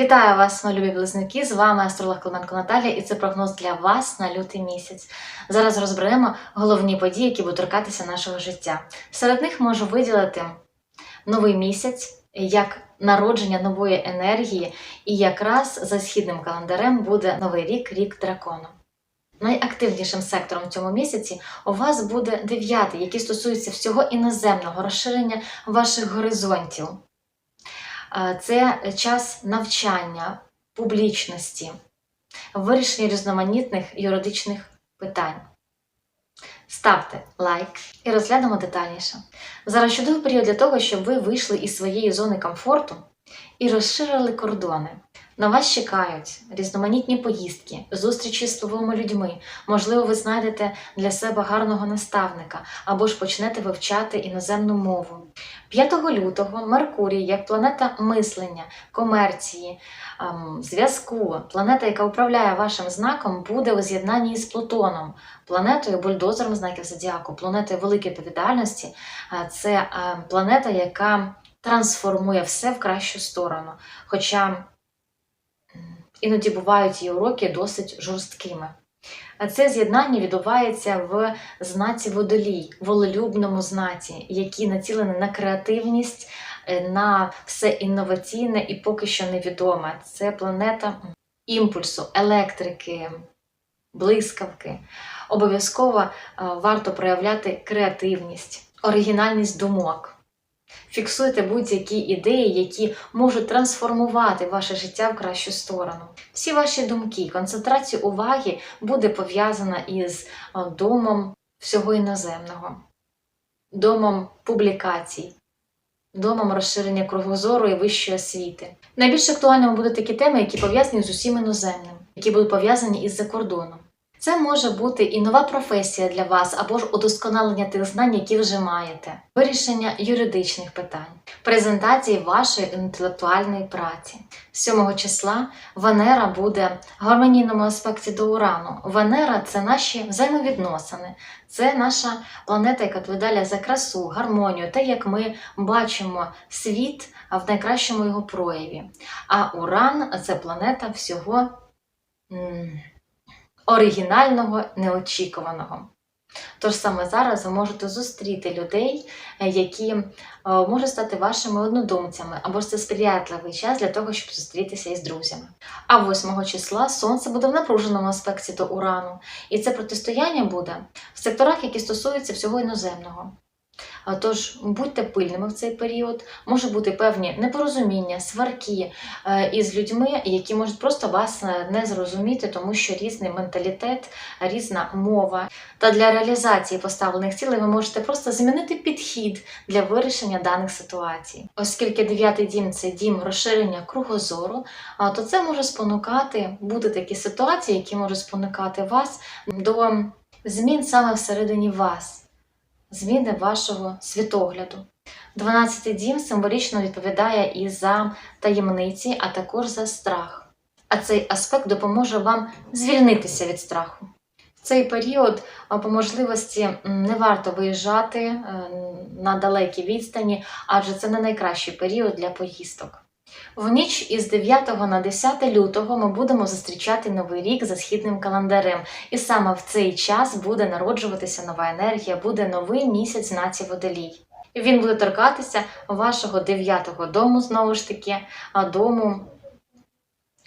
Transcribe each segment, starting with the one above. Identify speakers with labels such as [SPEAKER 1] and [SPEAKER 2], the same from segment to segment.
[SPEAKER 1] Вітаю вас, мої любі близнюки! З вами астролог Клименко Наталія, і це прогноз для вас на лютий місяць. Зараз розберемо головні події, які будуть торкатися нашого життя. Серед них можу виділити новий місяць як народження нової енергії, і якраз за східним календарем буде новий рік, рік дракона. Найактивнішим сектором в цьому місяці у вас буде дев'ятий, який стосується всього іноземного розширення ваших горизонтів. Це час навчання, публічності, вирішення різноманітних юридичних питань. Ставте лайк і розглянемо детальніше. Зараз чудовий період для того, щоб ви вийшли із своєї зони комфорту і розширили кордони. На вас чекають різноманітні поїздки, зустрічі з впливовими людьми. Можливо, ви знайдете для себе гарного наставника або ж почнете вивчати іноземну мову. 5 лютого Меркурій, як планета мислення, комерції, ем, зв'язку, планета, яка управляє вашим знаком, буде у з'єднанні з Плутоном, планетою бульдозером знаків зодіаку, планетою великої відповідальності. Е, Це е, планета, яка трансформує все в кращу сторону. Хоча іноді бувають її уроки досить жорсткими. Це з'єднання відбувається в знаці водолій, волелюбному знаці, який націлений на креативність, е, на все інноваційне і поки що невідоме. Це планета імпульсу, електрики, блискавки. Обов'язково е, варто проявляти креативність, оригінальність думок. Фіксуйте будь-які ідеї, які можуть трансформувати ваше життя в кращу сторону. Всі ваші думки, концентрація уваги буде пов'язана із е, домом всього іноземного, домом публікацій, домом розширення кругозору і вищої освіти. Найбільш актуальними будуть такі теми, які пов'язані з усім іноземним, які будуть пов'язані із закордоном. Це може бути і нова професія для вас, або ж удосконалення тих знань, які вже маєте, вирішення юридичних питань, презентації вашої інтелектуальної праці. 7 числа Венера буде в гармонійному аспекті до Урану. Венера це наші взаємовідносини, це наша планета, яка відповідає за красу, гармонію, те, як ми бачимо світ в найкращому його прояві. А Уран це планета всього. Оригінального, неочікуваного. Тож саме зараз ви можете зустріти людей, е, які е, можуть стати вашими однодумцями, або ж це сприятливий час для того, щоб зустрітися із друзями. А 8 числа Сонце буде в напруженому аспекті до Урану, і це протистояння буде в секторах, які стосуються всього іноземного. Тож будьте пильними в цей період, може бути певні непорозуміння, сварки е, із людьми, які можуть просто вас е, не зрозуміти, тому що різний менталітет, різна мова. Та для реалізації поставлених цілей ви можете просто змінити підхід для вирішення даних ситуацій. Оскільки дев'ятий дім це дім розширення кругозору, то це може спонукати бути такі ситуації, які можуть спонукати вас до змін саме всередині вас зміни вашого світогляду. 12 дім символічно відповідає і за таємниці, а також за страх. А цей аспект допоможе вам звільнитися від страху. В цей період по можливості не варто виїжджати е, на далекі відстані, адже це не найкращий період для поїздок. В ніч із 9 на 10 лютого ми будемо зустрічати новий рік за східним календарем, і саме в цей час буде народжуватися нова енергія, буде новий місяць знаці водолій. Він буде торкатися вашого дев'ятого дому, знову ж таки, а дому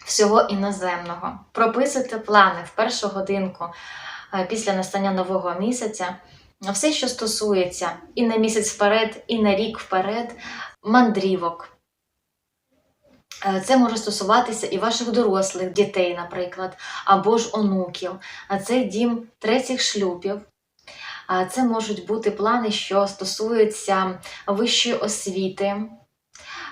[SPEAKER 1] всього іноземного. Прописуйте плани в першу годинку е, після настання нового місяця. Все, що стосується і на місяць вперед, і на рік вперед, мандрівок. Е, Це може стосуватися і ваших дорослих дітей, наприклад, або ж онуків. Це дім третіх шлюбів. Це можуть бути плани, що стосуються вищої освіти,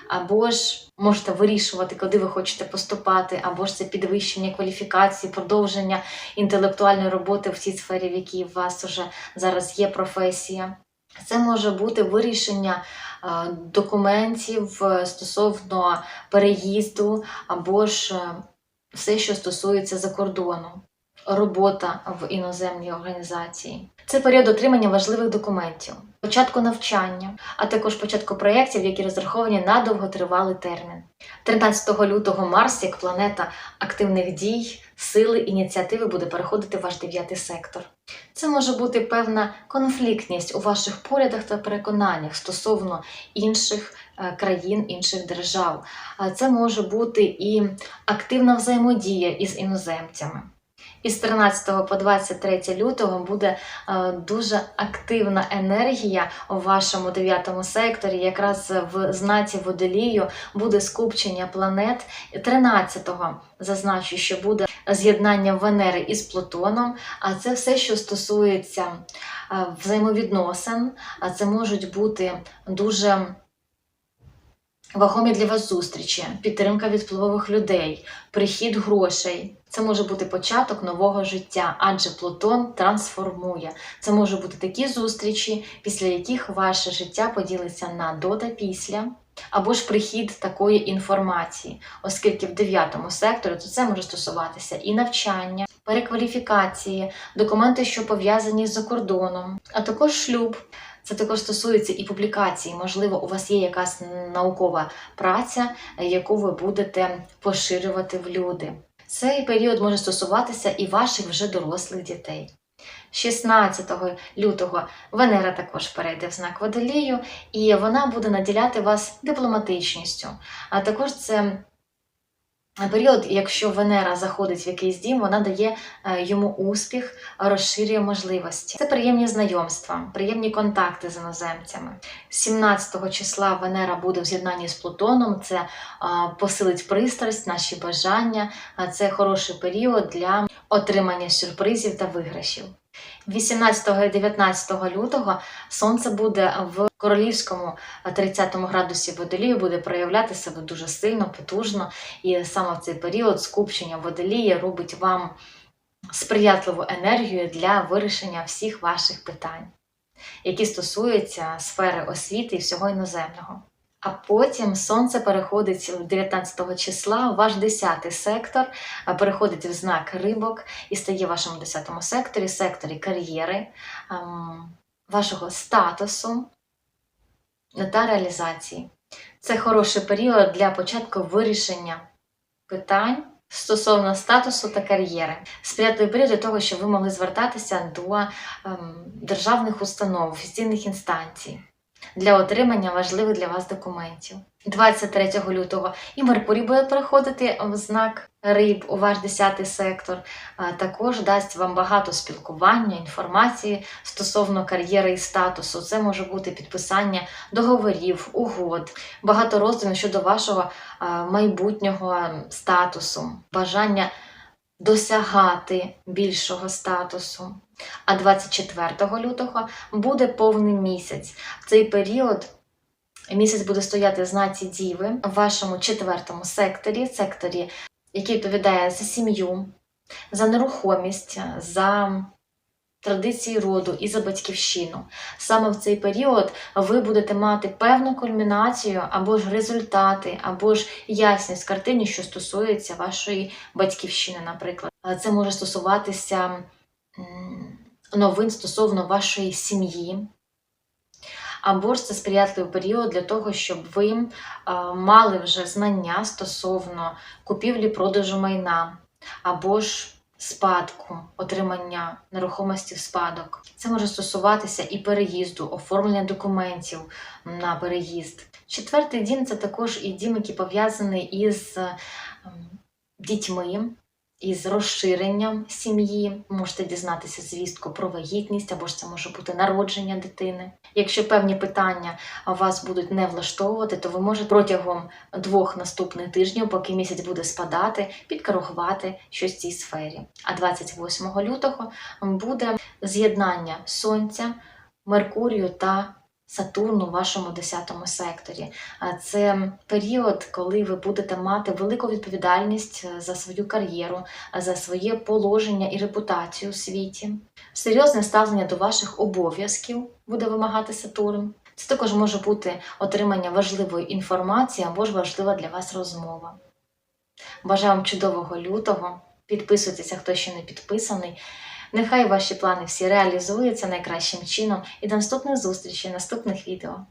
[SPEAKER 1] або ж можете вирішувати, куди ви хочете поступати, або ж це підвищення кваліфікації, продовження інтелектуальної роботи в цій сфері, в якій у вас вже зараз є професія. Це може бути вирішення е, документів е, стосовно переїзду, або ж е, все, що стосується за кордону. Робота в іноземній організації. Це період отримання важливих документів, початку навчання, а також початку проєктів, які розраховані на довготривалий термін. 13 лютого Марс, як планета активних дій, сили, ініціативи, буде переходити в ваш дев'ятий сектор. Це може бути певна конфліктність у ваших поглядах та переконаннях стосовно інших е, країн, інших держав. Це може бути і активна взаємодія із іноземцями. Із 13 по 23 лютого буде е, дуже активна енергія у вашому дев'ятому секторі. Якраз в знаці водолію буде скупчення планет. 13-го зазначу, що буде з'єднання Венери із Плутоном. А це все, що стосується е, взаємовідносин. А це можуть бути дуже вагомі для вас зустрічі, підтримка від впливових людей, прихід грошей. Це може бути початок нового життя, адже Плутон трансформує. Це може бути такі зустрічі, після яких ваше життя поділиться на до та після, або ж прихід такої інформації, оскільки в дев'ятому секторі то це може стосуватися і навчання, перекваліфікації, документи, що пов'язані з закордоном, а також шлюб. Це також стосується і публікацій. Можливо, у вас є якась наукова праця, яку ви будете поширювати в люди. Цей період може стосуватися і ваших вже дорослих дітей. 16 лютого Венера також перейде в знак водолію, і вона буде наділяти вас дипломатичністю. А також це період, якщо Венера заходить в якийсь дім, вона дає е, йому успіх, розширює можливості. Це приємні знайомства, приємні контакти з іноземцями. 17 числа Венера буде в з'єднанні з Плутоном. Це посилить пристрасть, наші бажання. Це хороший період для отримання сюрпризів та виграшів. 18 і 19 лютого сонце буде в королівському 30 градусі водолію, буде проявляти себе дуже сильно, потужно, і саме в цей період скупчення водолія робить вам сприятливу енергію для вирішення всіх ваших питань, які стосуються сфери освіти і всього іноземного. А потім сонце переходить 19 числа у ваш 10 сектор, переходить в знак рибок і стає в вашому 10 секторі, секторі кар'єри, ем, вашого статусу та реалізації. Це хороший період для початку вирішення питань стосовно статусу та кар'єри. Сприятливий період для того, щоб ви могли звертатися до ем, державних установ, офіційних інстанцій для отримання важливих для вас документів. 23 лютого і Меркурій буде переходити в знак риб у ваш 10 сектор. Також дасть вам багато спілкування, інформації стосовно кар'єри і статусу. Це може бути підписання договорів, угод, багато роздумів щодо вашого майбутнього статусу, бажання досягати більшого статусу. А 24 лютого буде повний місяць. В цей період місяць буде стояти в знаці Діви в вашому четвертому секторі, секторі, який відповідає за сім'ю, за нерухомість, за традиції роду і за батьківщину. Саме в цей період ви будете мати певну кульмінацію або ж результати, або ж ясність в картині, що стосується вашої батьківщини, наприклад. Це може стосуватися новин стосовно вашої сім'ї. Або ж це сприятливий період для того, щоб ви мали вже знання стосовно купівлі продажу майна, або ж спадку, отримання нерухомості в спадок. Це може стосуватися і переїзду, оформлення документів на переїзд. Четвертий дім це також і дім, який пов'язаний із ем, дітьми, із розширенням сім'ї. Можете дізнатися звістку про вагітність, або ж це може бути народження дитини. Якщо певні питання вас будуть не влаштовувати, то ви можете протягом двох наступних тижнів, поки місяць буде спадати, підкоригувати щось в цій сфері. А 28 лютого буде з'єднання Сонця, Меркурію та Сатурну в вашому 10 секторі. Це період, коли ви будете мати велику відповідальність е, за свою кар'єру, за своє положення і репутацію у світі. Серйозне ставлення до ваших обов'язків буде вимагати Сатурн. Це також може бути отримання важливої інформації або ж важлива для вас розмова. Бажаю вам чудового лютого, Підписуйтеся, хто ще не підписаний. Нехай ваші плани всі реалізуються найкращим чином. І до наступних зустрічей, наступних відео.